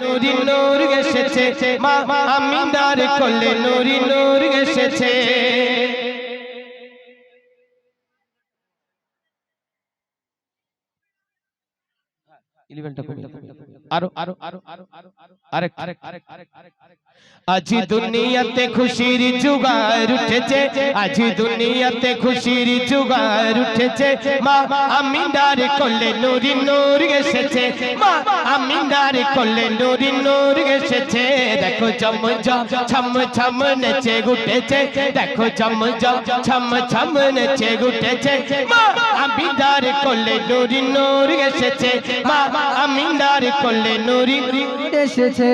নুরি নূর এসেছে মা আমিনার কোলে নুরি নূর এসেছে আজ দুনিয়াতে খুশির জুগার উঠেছে আজ দুনিয়াতে খুশির জুগার উঠেছে মা আমিনার কোলে নুরি নূর এসেছে মা আমিনার কোলে নুরি নূর এসেছে দেখো চম ছম ছম নেচে গুটেছে দেখো চম ছম ছম নেচে গুটেছে মা আমিনার কোলে নুরি নূর এসেছে মা আমিনার কোলে নুরি এসেছে।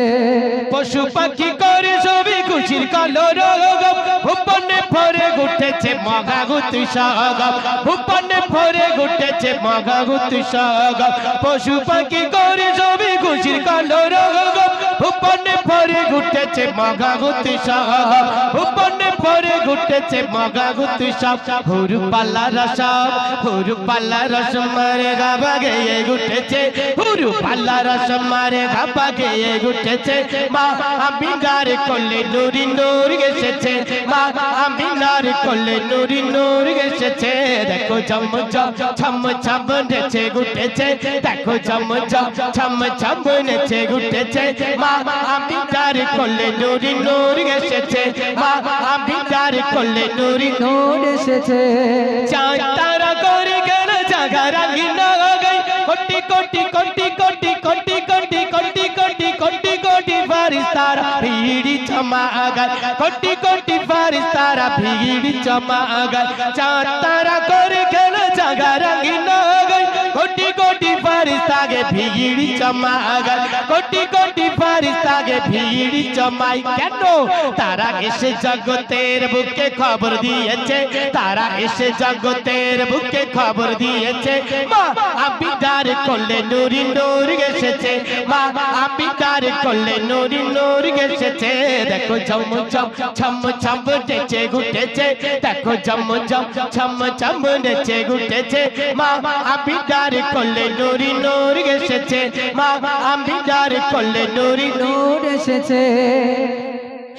পশু পাখি করে সবই খুশির কালো রোগ ভূপনে ভরে ঘুটেছে মগা গুতি সাগ ভূপনে ভরে ঘুটেছে মগা গুতি সাগ পশু পাখি করে সবই খুশির কালো রোগ উপনে পরে ঘুটেছে মাগা গুতি সাহ উপনে পরে ঘুটেছে মাগা গুতি সাহ হুরু পাল্লা রসাব হুরু পাল্লা রস মারে গাবা গেয়ে ঘুটেছে। হুরু পাল্লা রস মারে গাবা গেয়ে ঘুটেছে। মা, আমি গার করলে নুরি নুর গেছেছে মা, আমি নার করলে নুরি নুর গেছেছে দেখো জম জম ছম ছম নেছে ঘুটেছে। দেখো জম জম ছম ছম নেছে ঘুটেছে। মা আমিনার কোলে নুরি নূর এসেছে মা আমিনার কোলে নুরি নোট এসেছে চাঁদ তারা করে গেল জাগা রঙিন গই কোটি কোটি কোটি ভিড়ি জমা গই কোটি তারা করে গেল জাগা রঙিন ফারিস্তাগে ভিড়ি জমা গই কোটি কোটি ফারিস্তাগে ভিড়ি জমাই কেন তারা এসে জগতের বুকে খবর দিয়েছে তারা এসে জগতের বুকে খবর দিয়েছে মা আবিদার করলে নুরি নূর এসেছে মা আবিদার করলে নুরি নূর এসেছে দেখো ঝম ঝম ছম ছম নেচে গুটেছে দেখো ঝম ঝম ছম ছম নেচে গুটেছে মা আবিদার করলে নুরি নূর এসেছে। মা আবিদার করলে নুরি, নূর এসেছে।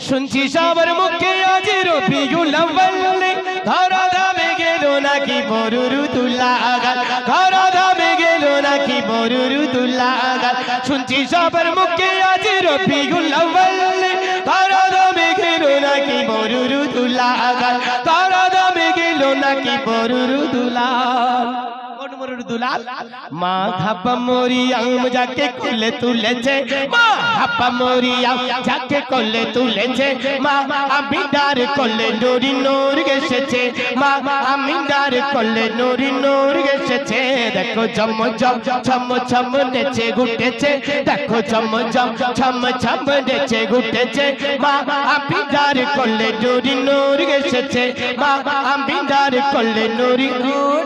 শুনছি সবার মুখে আজ রবিউল আউয়ালে ধরা ধামে গেল নাকি মরুরু তুলা আগাল ধরা ধামে গেল নাকি মরুরু তুলা আগাল শুনছি সবার মুখে আজ রবিউল আউয়ালে ধরা ধামে গেল নাকি মরুরু তুলা আগাল ধরা ধামে গেল নাকি মরুরু তুলা দুলাল মা ঘাপা মরিয়াম যাকে কোলে তুলেছে। মা ঘাপা মরিয়াম যাকে কোলে তুলেছে। মা আমিদার কোলে নুরি নূর এসেছে মা আমিদার কোলে নুরি নূর এসেছে দেখো জম জম ছম ছম নেচে গুটেছে দেখো জম জম ছম ছম নেচে গুটেছে মা আমিদার কোলে নুরি নূর এসেছে মা আমিদার কোলে নুরি নোট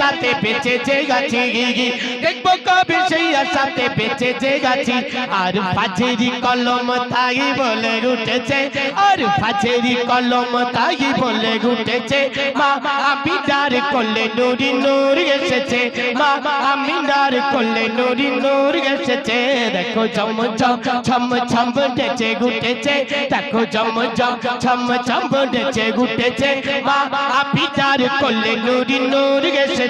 আশাতে বেঁচে যে গাছি দেখব কবে সেই আশাতে বেঁচে যে গাছি আর ফাজেরি কলম তাই বলে উঠেছে। আর ফাজেরি কলম তাই বলে উঠেছে। মা আবিদার করলে নুরি নূর এসেছে। মা আমিনার করলে নুরি নূর এসেছে। দেখো জম জম ছম ছম নেচে গুটেছে দেখো জম জম ছম ছম নেচে গুটেছে মা আবিদার করলে নুরি নূর এসেছে।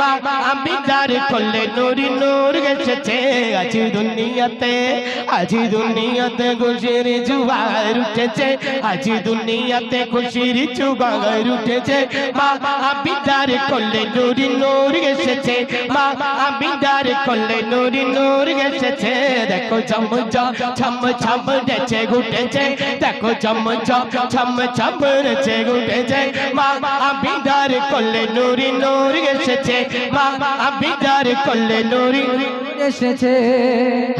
মা আবিদার করলে নুরি নূর এসেছে আজ দুনিয়াতে আজ দুনিয়াতে খুশির জুয়ার উঠেছে। আজ দুনিয়াতে খুশির জুয়ার উঠেছে। মা আবিদার করলে নুরি নূর এসেছে মা আবিদার করলে নুরি নূর এসেছে। দেখো জম ছম ছম রেছে গুটেছে দেখো জম ছম ছম রেছে গুটেছে মা আবিদার করলে নুরি নুরি এসেছে। মা আবিদার করলে নুরি। এসেছে।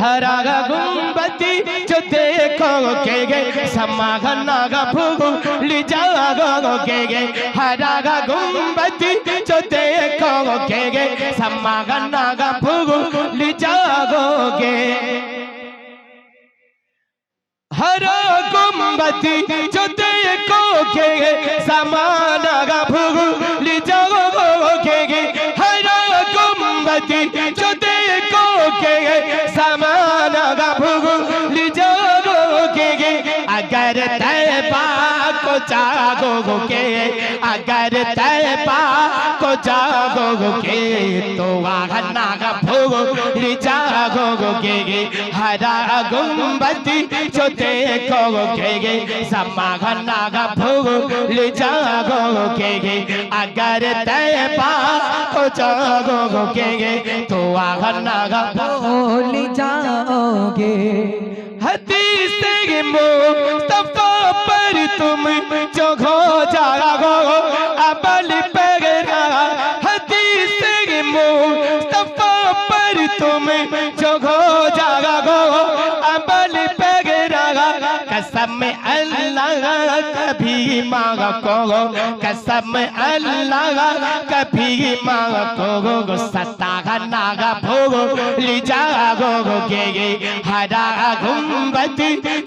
হারা গুম্বতি যে দেখো কে গে সমাগনা ভুলি যাও কে গে। হারা গুম্বতি যে কে গে সমাগনা ভুলি যাও গে হর গুম্বতি যে দেখো কে সমাগ जाओगे अगर तैबा को जागोगे तो वहाँ का भोग जाओगे हरा गुंबद जो देखोगे समा का भोग जाओगे अगर तैबा को जाओगे तो वहाँ का भोग जाओगे हदीस तो पर तुम जो 张家口。कभी मांगा, को कसम अल्लाह कभी मांगा, को सता नागा भोगो ली जागो गे गे हरा गुंबद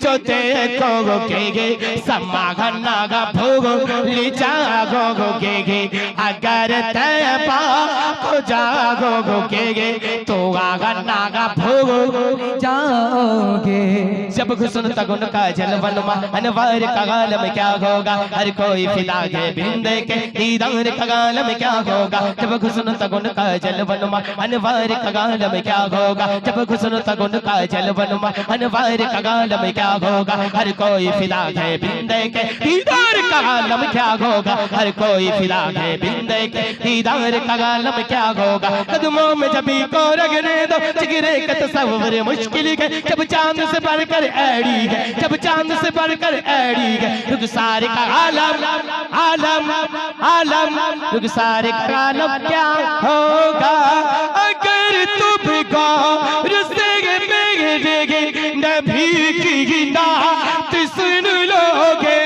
जो देखो गे गे समाग नागा भोगो ली जागो गे गे अगर तैबा को जागो गे गे तो आगा नागा भोगो जाओगे। जब घुसन तक तगुन का जलवनमा अनवार का गाल में क्या होगा? हर कोई फिदा के बिंदे के, दीदार का गाल में क्या होगा? जब हुस्न सगुन का जलवनमा अनवार का गाल में क्या होगा? जब हुस्न तगुन का जलवनमा अनवार का गाल में क्या होगा? हर कोई फिदा के बिंदे के, दीदार का गाल में क्या होगा? हर कोई फिदा के बिंदे के, दीदार का गाल में क्या होगा? कदमों में जबी को रगने दो, जिगरे का तस्वर मुश्किल है। जब चाँद से बढ़कर एड़ी है, जब चाँद से बढ़कर एड़ी है, रुखसार का आलम आलम आलम रुखसार का आलम क्या होगा अगर तुम गौर से मेरे नबी की नात सुन लोगे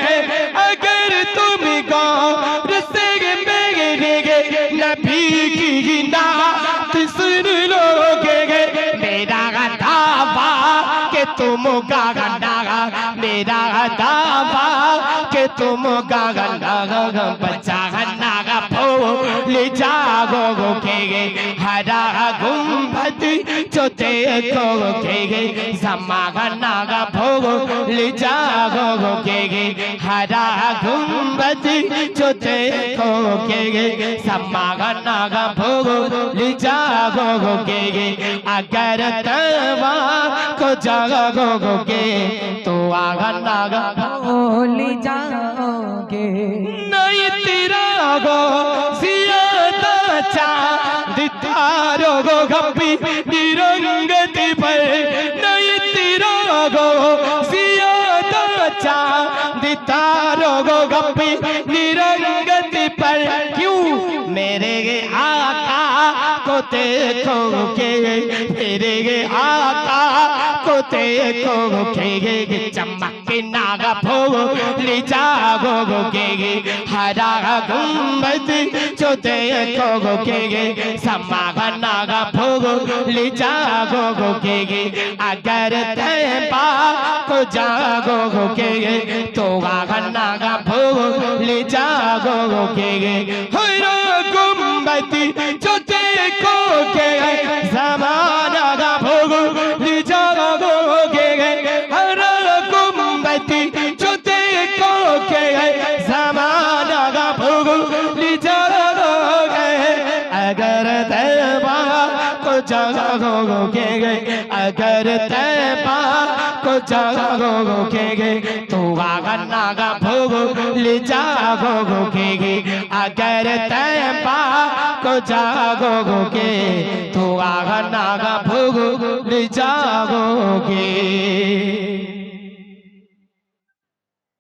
अगर तुम गौर से मेरे नबी की नात सुन लोगे मेरा दावा के तुम गागा नागा मेरा दावा तुम गागन नागा बच्चा नागा पो ले जागो, गो के गे। हरा गुंबद जो देखो के गे। समागा नागा पो ले जागो, गो के गे। हरा रहमत अगर को जागोगे तो आगना भूल जाओगे नहीं तेरा गो, सिया तो चाँद तारो गो गपी निरंग पर देखो के मेरे आका को देखो के चमक के नागा भो ले जागो गो के गे हरा गुम्बद जो देखो गो के गे समागा नागा भो ले जागो गो के गे अगर तैबा को जागो गो के गे तो आगा नागा भो ले जागो गो के गे जागो के गे तो आगा नागा भोग ले जागो के गे अगर तैबा को जागो के तो आगा नागा भोग ले जागो के